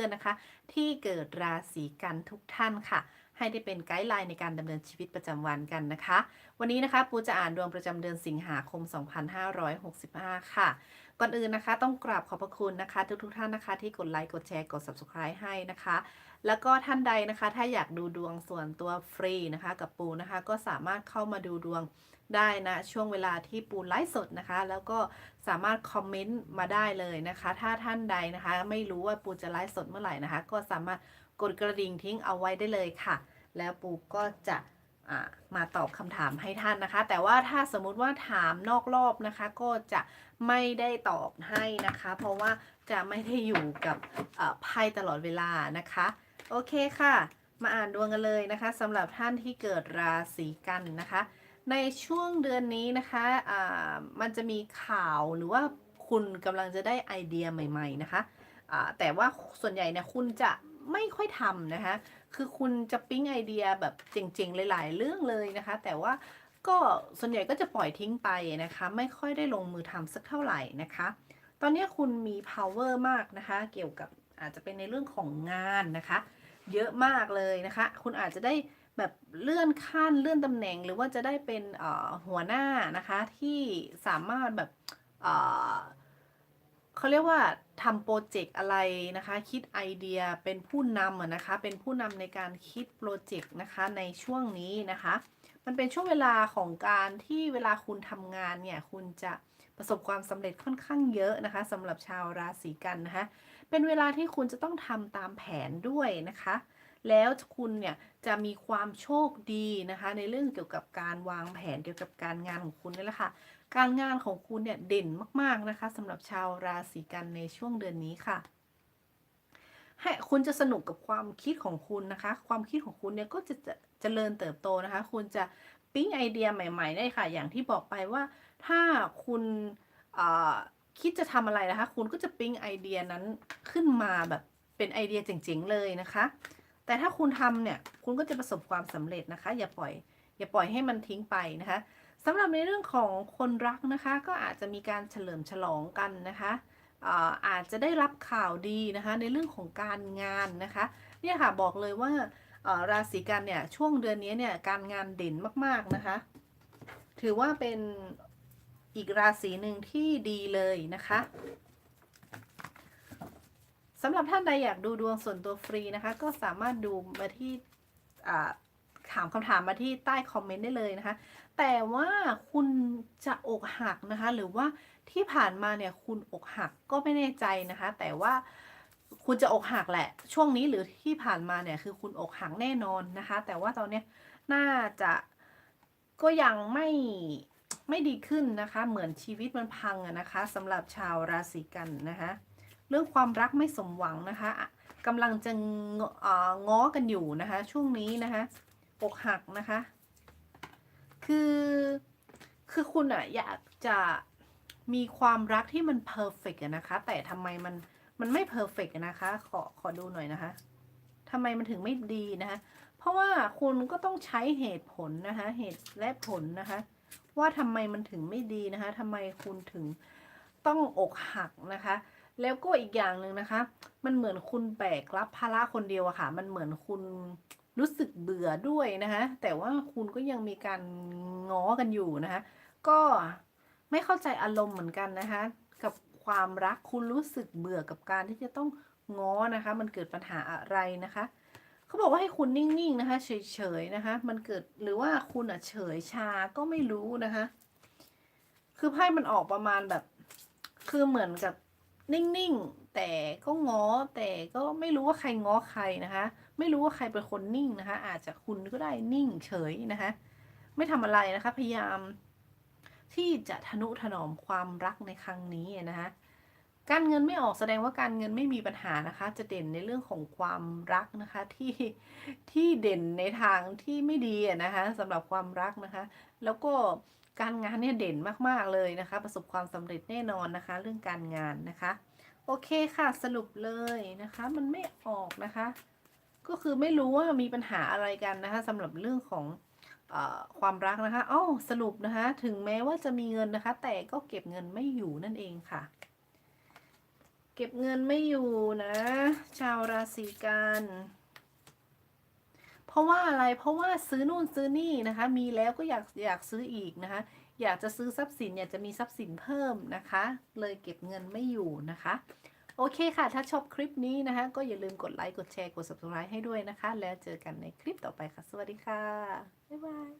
พื่อนๆนะคะ ที่เกิดราศีกันทุกท่านค่ะ ให้ได้เป็นไกด์ไลน์ในการดำเนินชีวิตประจำวันกันนะคะ วันนี้นะคะปูจะอ่านดวงประจำเดือนสิงหาคม 2565 ค่ะ ก่อนอื่นนะคะ ต้องกราบขอบพระคุณนะคะ ทุกๆท่านนะคะที่กดไลค์กดแชร์กด subscribe ให้นะคะ แล้วก็ท่านใดนะคะ ถ้าอยากดูดวงส่วนตัวฟรีนะคะ กับปูนะคะ ก็สามารถเข้ามาดูดวงได้นะ ช่วงเวลาที่ปูไลฟ์สดนะคะ แล้วก็สามารถคอมเมนต์มาได้เลยนะคะ ถ้าท่านใดนะคะ ไม่รู้ว่าปูจะไลฟ์สดเมื่อไหร่นะคะ ก็สามารถกดกระดิ่งทิ้งเอาไว้ได้เลยค่ะ แล้วปูก็จะมาตอบคำถามให้ท่านนะคะ แต่ว่าถ้าสมมุติว่าถามนอกรอบนะคะ ก็จะไม่ได้ตอบให้นะคะ เพราะว่าจะไม่ได้อยู่กับไพ่ตลอดเวลานะคะ โอเคค่ะ มาอ่านดวงกันเลยนะคะสำหรับท่านที่เกิดราศีกันนะคะ ในช่วงเดือนนี้นะคะอ่ามันจะมีข่าวหรือว่าคุณกำลังจะได้ไอเดียใหม่ ๆนะคะอ่าแต่ว่าส่วนใหญ่เนี่ยคุณจะไม่ค่อยทำนะคะ คือคุณจะปิ๊งไอเดียแบบเจ๋งๆ หลาย ๆ เรื่องเลยนะคะ แต่ว่าก็ส่วนใหญ่ก็จะปล่อยทิ้งไปนะคะ ไม่ค่อยได้ลงมือทำสักเท่าไหร่นะคะ ตอนนี้คุณมี power มากนะคะ เกี่ยวกับอาจจะเป็นในเรื่องของงานนะคะ เยอะมากเลยนะคะ คุณอาจจะได้แบบเลื่อนขั้นเลื่อนตำแหน่ง หรือว่าจะได้เป็นหัวหน้านะคะที่สามารถแบบเขาเรียกว่าทำโปรเจกต์อะไรนะคะ คิดไอเดียเป็นผู้นำนะคะ เป็นผู้นำในการคิดโปรเจกต์นะคะในช่วงนี้นะคะ มันเป็นช่วงเวลาของการที่เวลาคุณทำงานเนี่ยคุณจะ ประสบความสำเร็จค่อนข้างเยอะนะคะสำหรับชาวราศีกันนะคะ เป็นเวลาที่คุณจะต้องทำตามแผนด้วยนะคะ แล้วคุณเนี่ยจะมีความโชคดีนะคะ ในเรื่องเกี่ยวกับการวางแผนเกี่ยวกับการงานของคุณนี่แหละค่ะ การงานของคุณเนี่ยเด่นมากๆนะคะสำหรับชาวราศีกันในช่วงเดือนนี้ค่ะให้คุณจะสนุกกับความคิดของคุณนะคะ ความคิดของคุณเนี่ยก็จะจะเจริญเติบโตนะคะ คุณจะปิ๊งไอเดียใหม่ ๆ ได้ค่ะ อย่างที่บอกไปว่า ถ้าคุณคิดจะทำอะไรนะคะ คุณก็จะปิ๊งไอเดียนั้นขึ้นมาแบบเป็นไอเดียเจ๋งๆเลยนะคะ แต่ถ้าคุณทำเนี่ย คุณก็จะประสบความสำเร็จนะคะ อย่าปล่อย อย่าปล่อยให้มันทิ้งไปนะคะสำหรับในเรื่องของคนรักนะคะ ก็อาจจะมีการเฉลิมฉลองกันนะคะอาจจะได้รับข่าวดีนะคะ ในเรื่องของการงานนะคะเนี่ยค่ะบอกเลยว่าราศีกันเนี่ยช่วงเดือนนี้เนี่ยการงานเด่นมากๆนะคะ ถือว่าเป็น อีกราศีหนึ่งที่ดีเลยนะคะสำหรับท่านใดอยากดูดวงส่วนตัวฟรีนะคะ ก็สามารถดูมาที่ถามคำถามมาที่ใต้คอมเมนต์ได้เลยนะคะ แต่ว่าคุณจะอกหักนะคะ หรือว่าที่ผ่านมาเนี่ยคุณอกหักก็ไม่แน่ใจนะคะ แต่ว่าคุณจะอกหักแหละ ช่วงนี้หรือที่ผ่านมาเนี่ยคือคุณอกหักแน่นอนนะคะ แต่ว่าตอนเนี้ยน่าจะก็ยังไม่ ไม่ดีขึ้นนะคะ เหมือนชีวิตมันพังอะนะคะสำหรับชาวราศีกันนะคะ เรื่องความรักไม่สมหวังนะคะกำลังจะง,ง้อกันอยู่นะคะ ช่วงนี้นะคะอกหักนะคะ คือคือคุณอะอยากจะมีความรักที่มันเพอร์เฟกต์นะคะ แต่ทำไมมันมันไม่เพอร์เฟกต์นะคะ ขอขอดูหน่อยนะคะทำไมมันถึงไม่ดีนะคะ เพราะว่าคุณก็ต้องใช้เหตุผลนะคะ เหตุและผลนะคะ ว่าทำไมมันถึงไม่ดีนะคะทำไมคุณถึงต้องอกหักนะคะ แล้วก็อีกอย่างหนึ่งนะคะ มันเหมือนคุณแบกรับภาระคนเดียวอะค่ะ มันเหมือนคุณรู้สึกเบื่อด้วยนะคะ แต่ว่าคุณก็ยังมีการง้อกันอยู่นะคะ ก็ไม่เข้าใจอารมณ์เหมือนกันนะคะ กับความรักคุณรู้สึกเบื่อกับการที่จะต้องง้อนะคะ มันเกิดปัญหาอะไรนะคะ เขาบอกว่าให้คุณนิ่งๆนะคะ เฉยๆนะคะ มันเกิดหรือว่าคุณอะเฉยชาก็ไม่รู้นะคะ คือไพ่มันออกประมาณแบบ คือเหมือนกับนิ่งๆแต่ก็ง้อแต่ก็ไม่รู้ว่าใครง้อใครนะคะ ไม่รู้ว่าใครเป็นคนนิ่งนะคะ อาจจะคุณก็ได้นิ่งเฉยนะคะ ไม่ทำอะไรนะคะ พยายามที่จะทนุถนอมความรักในครั้งนี้นะคะ การเงินไม่ออกแสดงว่าการเงินไม่มีปัญหานะคะ จะเด่นในเรื่องของความรักนะคะที่ที่เด่นในทางที่ไม่ดีนะคะสำหรับความรักนะคะ แล้วก็การงานเนี่ยเด่นมากๆเลยนะคะ ประสบความสำเร็จแน่นอนนะคะ เรื่องการงานนะคะ โอเคค่ะสรุปเลยนะคะ มันไม่ออกนะคะ ก็คือไม่รู้ว่ามีปัญหาอะไรกันนะคะสำหรับเรื่องของอความรักนะคะอ้าสรุปนะคะ ถึงแม้ว่าจะมีเงินนะคะ แต่ก็เก็บเงินไม่อยู่นั่นเองค่ะ ก็บเงินไม่อยู่นะ ชาวราศีกัน เพราะว่าอะไรเพราะว่าซื้อนู่นซื้อนี่นะคะ มีแล้วก็อยากอยากซื้ออีกนะคะ อยากจะซื้อทรัพย์สินอยากจะมีทรัพย์สินเพิ่มนะคะ เลยเก็บเงินไม่อยู่นะคะ โอเคค่ะ ถ้าชอบคลิปนี้นะคะ ก็อย่าลืมกดไลค์กดแชร์กด subscribe ให้ด้วยนะคะ แล้วเจอกันในคลิปต่อไปค่ะ สวัสดีค่ะบ๊ายบาย